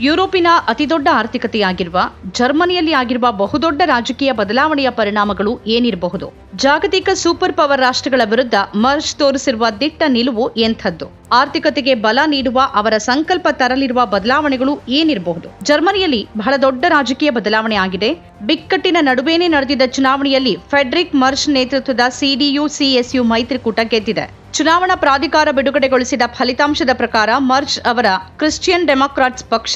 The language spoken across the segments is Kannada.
ಯುರೋಪಿನ ಅತಿದೊಡ್ಡ ಆರ್ಥಿಕತೆಯಾಗಿರುವ ಜರ್ಮನಿಯಲ್ಲಿ ಆಗಿರುವ ಬಹುದೊಡ್ಡ ರಾಜಕೀಯ ಬದಲಾವಣೆಯ ಪರಿಣಾಮಗಳು ಏನಿರಬಹುದು? ಜಾಗತಿಕ ಸೂಪರ್ ಪವರ್ ರಾಷ್ಟ್ರಗಳ ವಿರುದ್ಧ ಮರ್ಜ್ ತೋರಿಸಿರುವ ದಿಟ್ಟ ನಿಲುವು ಎಂಥದ್ದು? ಆರ್ಥಿಕತೆಗೆ ಬಲ ನೀಡುವ, ಅವರ ಸಂಕಲ್ಪ ತರಲಿರುವ ಬದಲಾವಣೆಗಳು ಏನಿರಬಹುದು? ಜರ್ಮನಿಯಲ್ಲಿ ಬಹಳ ದೊಡ್ಡ ರಾಜಕೀಯ ಬದಲಾವಣೆ ಆಗಿದೆ. ಬಿಕ್ಕಟ್ಟಿನ ನಡುವೆನೇ ನಡೆದಿದ್ದ ಚುನಾವಣೆಯಲ್ಲಿ ಫೆಡ್ರಿಕ್ ಮರ್ಜ್ ನೇತೃತ್ವದ ಸಿಡಿಯು, ಸಿಎಸ್ಯು ಮೈತ್ರಿಕೂಟ ಗೆದ್ದಿದೆ. ಚುನಾವಣಾ ಪ್ರಾಧಿಕಾರ ಬಿಡುಗಡೆಗೊಳಿಸಿದ ಫಲಿತಾಂಶದ ಪ್ರಕಾರ ಮರ್ಜ್ ಅವರ ಕ್ರಿಶ್ಚಿಯನ್ ಡೆಮಾಕ್ರಾಟ್ಸ್ ಪಕ್ಷ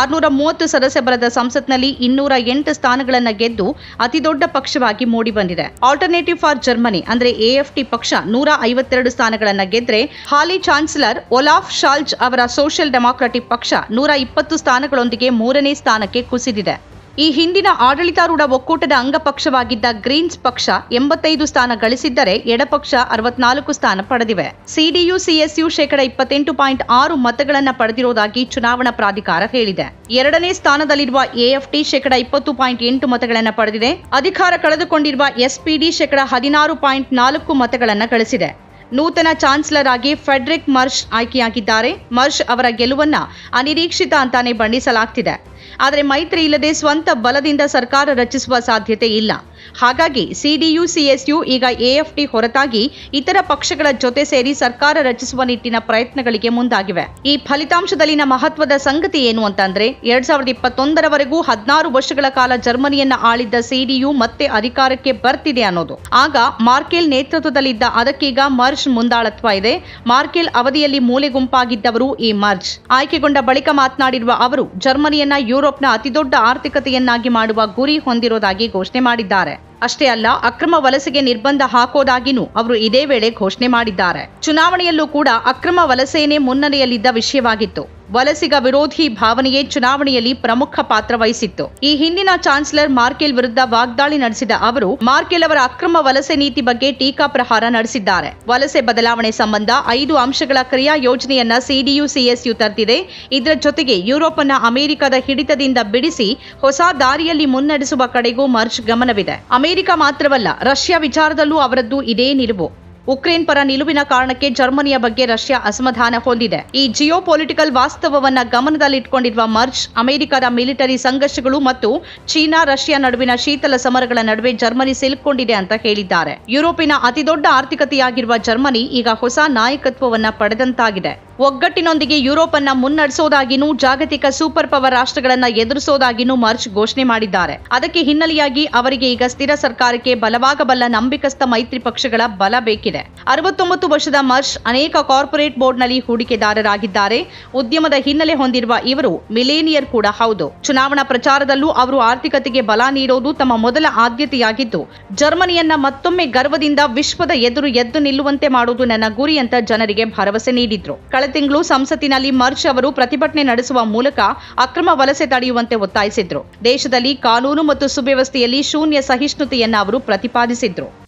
ಆರುನೂರ ಮೂವತ್ತು ಸದಸ್ಯ ಬಲದ ಸಂಸತ್ನಲ್ಲಿ ಇನ್ನೂರ ಎಂಟು ಸ್ಥಾನಗಳನ್ನು ಗೆದ್ದು ಅತಿದೊಡ್ಡ ಪಕ್ಷವಾಗಿ ಮೂಡಿಬಂದಿದೆ. ಆಲ್ಟರ್ನೇಟಿವ್ ಫಾರ್ ಜರ್ಮನಿ ಅಂದರೆ ಎಎಫ್ಟಿ ಪಕ್ಷ ನೂರ ಐವತ್ತೆರಡು ಸ್ಥಾನಗಳನ್ನು ಗೆದ್ರೆ ಹಾಲಿ ಚಾನ್ಸಲರ್ ಒಲಾಫ್ ಶಾಲ್ಜ್ ಅವರ ಸೋಷಿಯಲ್ ಡೆಮಾಕ್ರಾಟಿಕ್ ಪಕ್ಷ ನೂರ ಇಪ್ಪತ್ತು ಸ್ಥಾನಗಳೊಂದಿಗೆ ಮೂರನೇ ಸ್ಥಾನಕ್ಕೆ ಕುಸಿದಿದೆ. ಈ ಹಿಂದಿನ ಆಡಳಿತಾರೂಢ ಒಕ್ಕೂಟದ ಅಂಗಪಕ್ಷವಾಗಿದ್ದ ಗ್ರೀನ್ಸ್ ಪಕ್ಷ ಎಂಬತ್ತೈದು ಸ್ಥಾನ ಗಳಿಸಿದ್ದರೆ ಎಡಪಕ್ಷ ಅರವತ್ನಾಲ್ಕು ಸ್ಥಾನ ಪಡೆದಿವೆ. ಸಿಡಿಯು, ಸಿಎಸ್ಯು ಶೇಕಡ ಇಪ್ಪತ್ತೆಂಟು ಪಾಯಿಂಟ್ ಆರು ಮತಗಳನ್ನು ಪಡೆದಿರುವುದಾಗಿ ಚುನಾವಣಾ ಪ್ರಾಧಿಕಾರ ಹೇಳಿದೆ. ಎರಡನೇ ಸ್ಥಾನದಲ್ಲಿರುವ ಎಎಫ್ಟಿ ಶೇಕಡ ಇಪ್ಪತ್ತು ಪಾಯಿಂಟ್ ಎಂಟು ಮತಗಳನ್ನು ಪಡೆದಿದೆ. ಅಧಿಕಾರ ಕಳೆದುಕೊಂಡಿರುವ ಎಸ್ಪಿಡಿ ಶೇಕಡ ಹದಿನಾರು ಪಾಯಿಂಟ್ ನಾಲ್ಕು ಮತಗಳನ್ನು ಗಳಿಸಿದೆ. ನೂತನ ಚಾನ್ಸಲರ್ ಆಗಿ ಫೆಡ್ರಿಕ್ ಮರ್ಷ್ ಆಯ್ಕೆಯಾಗಿದ್ದಾರೆ. ಮರ್ಷ್ ಅವರ ಗೆಲುವನ್ನ ಅನಿರೀಕ್ಷಿತ ಅಂತಾನೆ ಬಣ್ಣಿಸಲಾಗ್ತಿದೆ. ಆದರೆ ಮೈತ್ರಿ ಇಲ್ಲದೆ ಸ್ವಂತ ಬಲದಿಂದ ಸರ್ಕಾರ ರಚಿಸುವ ಸಾಧ್ಯತೆ ಇಲ್ಲ. ಹಾಗಾಗಿ ಸಿಡಿಯು, ಸಿಎಸ್ಯು, ಈಗ ಎಎಫ್ಟಿ ಹೊರತಾಗಿ ಇತರ ಪಕ್ಷಗಳ ಜೊತೆ ಸೇರಿ ಸರ್ಕಾರ ರಚಿಸುವ ನಿಟ್ಟಿನ ಪ್ರಯತ್ನಗಳಿಗೆ ಮುಂದಾಗಿವೆ. ಈ ಫಲಿತಾಂಶದಲ್ಲಿನ ಮಹತ್ವದ ಸಂಗತಿ ಏನು ಅಂತಂದ್ರೆ, ಎರಡ್ ಸಾವಿರದ ಇಪ್ಪತ್ತೊಂದರವರೆಗೂ ಹದಿನಾರು ವರ್ಷಗಳ ಕಾಲ ಜರ್ಮನಿಯನ್ನ ಆಳಿದ್ದ ಸಿಡಿಯು ಮತ್ತೆ ಅಧಿಕಾರಕ್ಕೆ ಬರ್ತಿದೆ ಅನ್ನೋದು. ಆಗ ಮಾರ್ಕೆಲ್ ನೇತೃತ್ವದಲ್ಲಿದ್ದ ಅದಕ್ಕೀಗ ಮರ್ಜ್ ಮುಂದಾಳತ್ವ ಇದೆ. ಮಾರ್ಕೆಲ್ ಅವಧಿಯಲ್ಲಿ ಮೂಲೆ ಗುಂಪಾಗಿದ್ದವರು ಈ ಮರ್ಜ್. ಆಯ್ಕೆಗೊಂಡ ಬಳಿಕ ಮಾತನಾಡಿರುವ ಅವರು, ಜರ್ಮನಿಯನ್ನ ಯುರೋಪ್ನ ಅತಿದೊಡ್ಡ ಆರ್ಥಿಕತೆಯನ್ನಾಗಿ ಮಾಡುವ ಗುರಿ ಹೊಂದಿರೋದಾಗಿ ಘೋಷಣೆ ಮಾಡಿದ್ದಾರೆ. ಅಷ್ಟೇ ಅಲ್ಲ, ಅಕ್ರಮ ವಲಸೆಗೆ ನಿರ್ಬಂಧ ಹಾಕೋದಾಗಿನೂ ಅವರು ಇದೇ ವೇಳೆ ಘೋಷಣೆ ಮಾಡಿದ್ದಾರೆ. ಚುನಾವಣೆಯಲ್ಲೂ ಕೂಡ ಅಕ್ರಮ ವಲಸೆಯೇ ಮುನ್ನಡೆಯಲ್ಲಿದ್ದ ವಿಷಯವಾಗಿತ್ತು. ವಲಸಿಗ ವಿರೋಧಿ ಭಾವನೆಯೇ ಚುನಾವಣೆಯಲ್ಲಿ ಪ್ರಮುಖ ಪಾತ್ರ ವಹಿಸಿತ್ತು. ಈ ಹಿಂದಿನ ಚಾನ್ಸಲರ್ ಮಾರ್ಕೆಲ್ ವಿರುದ್ಧ ವಾಗ್ದಾಳಿ ನಡೆಸಿದ ಅವರು, ಮಾರ್ಕೆಲ್ ಅವರ ಅಕ್ರಮ ವಲಸೆ ನೀತಿ ಬಗ್ಗೆ ಟೀಕಾ ಪ್ರಹಾರ ನಡೆಸಿದ್ದಾರೆ. ವಲಸೆ ಬದಲಾವಣೆ ಸಂಬಂಧ ಐದು ಅಂಶಗಳ ಕ್ರಿಯಾ ಯೋಜನೆಯನ್ನ ಸಿಡಿಯು ಸಿಎಸ್ಯು ತರ್ತಿದೆ ಇದರ ಜೊತೆಗೆ ಯುರೋಪ್ ಅನ್ನ ಅಮೆರಿಕದ ಹಿಡಿತದಿಂದ ಬಿಡಿಸಿ ಹೊಸ ದಾರಿಯಲ್ಲಿ ಮುನ್ನಡೆಸುವ ಕಡೆಗೂ ಮರ್ಜ್ ಗಮನವಿದೆ. ಅಮೆರಿಕ ಮಾತ್ರವಲ್ಲ, ರಷ್ಯಾ ವಿಚಾರದಲ್ಲೂ ಅವರದ್ದು ಇದೇ ನಿಲುವು. ಉಕ್ರೇನ್ ಪರ ನಿಲುವಿನ ಕಾರಣಕ್ಕೆ ಜರ್ಮನಿಯ ಬಗ್ಗೆ ರಷ್ಯಾ ಅಸಮಾಧಾನ ಹೊಂದಿದೆ. ಈ ಜಿಯೋ ಪೊಲಿಟಿಕಲ್ ವಾಸ್ತವವನ್ನ ಗಮನದಲ್ಲಿಟ್ಟುಕೊಂಡಿರುವ ಮರ್ಚ್, ಅಮೆರಿಕದ ಮಿಲಿಟರಿ ಸಂಘರ್ಷಗಳು ಮತ್ತು ಚೀನಾ, ರಷ್ಯಾ ನಡುವಿನ ಶೀತಲ ಸಮರಗಳ ನಡುವೆ ಜರ್ಮನಿ ಸಿಲುಕೊಂಡಿದೆ ಅಂತ ಹೇಳಿದ್ದಾರೆ. ಯುರೋಪಿನ ಅತಿದೊಡ್ಡ ಆರ್ಥಿಕತೆಯಾಗಿರುವ ಜರ್ಮನಿ ಈಗ ಹೊಸ ನಾಯಕತ್ವವನ್ನ ಪಡೆದಂತಾಗಿದೆ. ಒಗ್ಗಟ್ಟಿನೊಂದಿಗೆ ಯುರೋಪ್ ಅನ್ನ ಮುನ್ನಡೆಸೋದಾಗಿನೂ, ಜಾಗತಿಕ ಸೂಪರ್ ಪವರ್ ರಾಷ್ಟ್ರಗಳನ್ನ ಎದುರಿಸೋದಾಗಿನೂ ಮರ್ಚ್ ಘೋಷಣೆ ಮಾಡಿದ್ದಾರೆ. ಅದಕ್ಕೆ ಹಿನ್ನೆಲೆಯಾಗಿ ಅವರಿಗೆ ಈಗ ಸ್ಥಿರ ಸರ್ಕಾರಕ್ಕೆ ಬಲವಾಗಬಲ್ಲ ನಂಬಿಕಸ್ಥ ಮೈತ್ರಿ ಪಕ್ಷಗಳ ಬಲ ಬೇಕಿದೆ. ಅರವತ್ತೊಂಬತ್ತು ವರ್ಷದ ಮರ್ಚ್ ಅನೇಕ ಕಾರ್ಪೊರೇಟ್ ಬೋರ್ಡ್ನಲ್ಲಿ ಹೂಡಿಕೆದಾರರಾಗಿದ್ದಾರೆ. ಉದ್ಯಮದ ಹಿನ್ನೆಲೆ ಹೊಂದಿರುವ ಇವರು ಮಿಲೇನಿಯರ್ ಕೂಡ ಹೌದು. ಚುನಾವಣಾ ಪ್ರಚಾರದಲ್ಲೂ ಅವರು ಆರ್ಥಿಕತೆಗೆ ಬಲ ನೀಡೋದು ತಮ್ಮ ಮೊದಲ ಆದ್ಯತೆಯಾಗಿದ್ದು, ಜರ್ಮನಿಯನ್ನ ಮತ್ತೊಮ್ಮೆ ಗರ್ವದಿಂದ ವಿಶ್ವದ ಎದುರು ಎದ್ದು ನಿಲ್ಲುವಂತೆ ಮಾಡುವುದು ನನ್ನ ಗುರಿ ಅಂತ ಜನರಿಗೆ ಭರವಸೆ ನೀಡಿದ್ರು. ಕಳೆದ ತಿಂಗಳು ಸಂಸತ್ತಿನಲ್ಲಿ ಮರ್ಚ್ ಅವರು ಪ್ರತಿಭಟನೆ ನಡೆಸುವ ಮೂಲಕ ಅಕ್ರಮ ವಲಸೆ ತಡೆಯುವಂತೆ ಒತ್ತಾಯಿಸಿದ್ರು. ದೇಶದಲ್ಲಿ ಕಾನೂನು ಮತ್ತು ಸುವ್ಯವಸ್ಥೆಯಲ್ಲಿ ಶೂನ್ಯ ಸಹಿಷ್ಣುತೆಯನ್ನ ಅವರು ಪ್ರತಿಪಾದಿಸಿದ್ರು.